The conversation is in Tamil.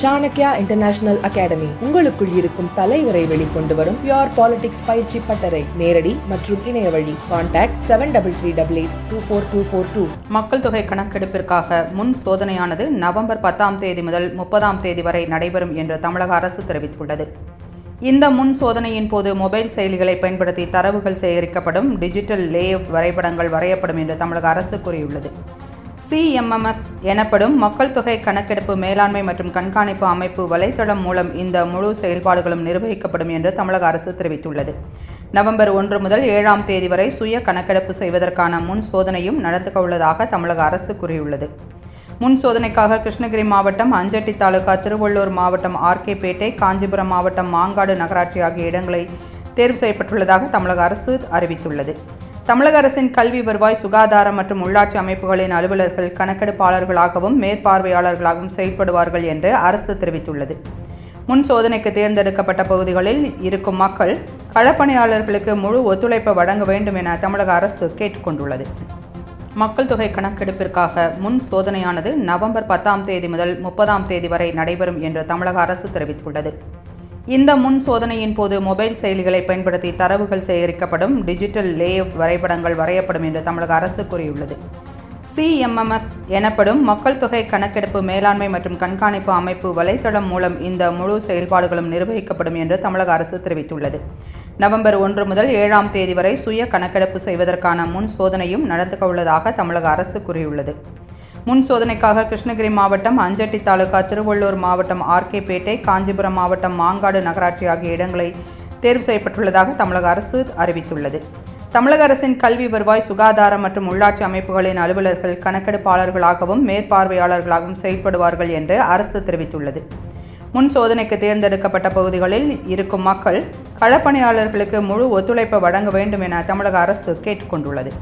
சாணக்யா இன்டர்நேஷனல் அகாடமி உங்களுக்குள் இருக்கும் தலைவரை வெளிக்கொண்டு வரும் பியோர் பாலிடிக்ஸ் பயிற்சி பட்டறை. நேரடி மற்றும் இணைய வழி. Contact seven double three double eight two four two four two மக்கள் தொகை கணக்கெடுப்பிற்காக முன் சோதனையானது நவம்பர் பத்தாம் தேதி முதல் முப்பதாம் தேதி வரை நடைபெறும் என்று தமிழக அரசு தெரிவித்துள்ளது. இந்த முன் சோதனையின் போது மொபைல் செயலிகளை பயன்படுத்தி தரவுகள் சேகரிக்கப்படும் டிஜிட்டல் லே வரைபடங்கள் வரையப்படும் என்று தமிழக அரசு கூறியுள்ளது. சிஎம்எம்எஸ் எனப்படும் மக்கள் தொகை கணக்கெடுப்பு மேலாண்மை மற்றும் கண்காணிப்பு அமைப்பு வலைதளம் மூலம் இந்த முழு செயல்பாடுகளும் நிர்வகிக்கப்படும் என்று தமிழக அரசு தெரிவித்துள்ளது. நவம்பர் ஒன்று முதல் ஏழாம் தேதி வரை சுய கணக்கெடுப்பு செய்வதற்கான முன் சோதனையும் நடத்த உள்ளதாக தமிழக அரசு கூறியுள்ளது. முன் சோதனைக்காக கிருஷ்ணகிரி மாவட்டம் அஞ்சட்டி தாலுகா திருவள்ளூர் மாவட்டம் ஆர்கேபேட்டை காஞ்சிபுரம் மாவட்டம் மாங்காடு நகராட்சி ஆகிய இடங்களை தேர்வு செய்யப்பட்டுள்ளதாக தமிழக அரசு அறிவித்துள்ளது. தமிழக அரசின் கல்வி வருவாய் சுகாதாரம் மற்றும் உள்ளாட்சி அமைப்புகளின் அலுவலர்கள் கணக்கெடுப்பாளர்களாகவும் மேற்பார்வையாளர்களாகவும் செயல்படுவார்கள் என்று அரசு தெரிவித்துள்ளது. முன் சோதனைக்கு தேர்ந்தெடுக்கப்பட்ட பகுதிகளில் இருக்கும் மக்கள் களப்பணியாளர்களுக்கு முழு ஒத்துழைப்பு வழங்க வேண்டும் என தமிழக அரசு கேட்டுக்கொண்டுள்ளது. மக்கள் தொகை கணக்கெடுப்பிற்காக முன் சோதனையானது நவம்பர் பத்தாம் தேதி முதல் முப்பதாம் தேதி வரை நடைபெறும் என்று தமிழக அரசு தெரிவித்துள்ளது. இந்த முன் சோதனையின் போது மொபைல் செயலிகளை பயன்படுத்தி தரவுகள் சேகரிக்கப்படும் டிஜிட்டல் லேஅவுட் வரைபடங்கள் வரையப்படும் என்று தமிழக அரசு கூறியுள்ளது. சிஎம்எம்எஸ் எனப்படும் மக்கள் தொகை கணக்கெடுப்பு மேலாண்மை மற்றும் கண்காணிப்பு அமைப்பு வலைத்தளம் மூலம் இந்த முழு செயல்பாடுகளும் நிர்வகிக்கப்படும் என்று தமிழக அரசு தெரிவித்துள்ளது. நவம்பர் ஒன்று முதல் ஏழாம் தேதி வரை சுய கணக்கெடுப்பு செய்வதற்கான முன் சோதனையும் நடத்த உள்ளதாக தமிழக அரசு கூறியுள்ளது. முன் சோதனைக்காக கிருஷ்ணகிரி மாவட்டம் அஞ்சட்டி தாலுகா திருவள்ளூர் மாவட்டம் ஆர்கேபேட்டை காஞ்சிபுரம் மாவட்டம் மாங்காடு நகராட்சி ஆகிய இடங்களை தேர்வு செய்யப்பட்டுள்ளதாக தமிழக அரசு அறிவித்துள்ளது. தமிழக அரசின் கல்வி வருவாய் சுகாதாரம் மற்றும் உள்ளாட்சி அமைப்புகளின் அலுவலர்கள் கணக்கெடுப்பாளர்களாகவும் மேற்பார்வையாளர்களாகவும் செயல்படுவார்கள் என்று அரசு தெரிவித்துள்ளது. முன் சோதனைக்கு தேர்ந்தெடுக்கப்பட்ட பகுதிகளில் இருக்கும் மக்கள் களப்பணியாளர்களுக்கு முழு ஒத்துழைப்பு வழங்க வேண்டும் என தமிழக அரசு கேட்டுக்கொண்டுள்ளது.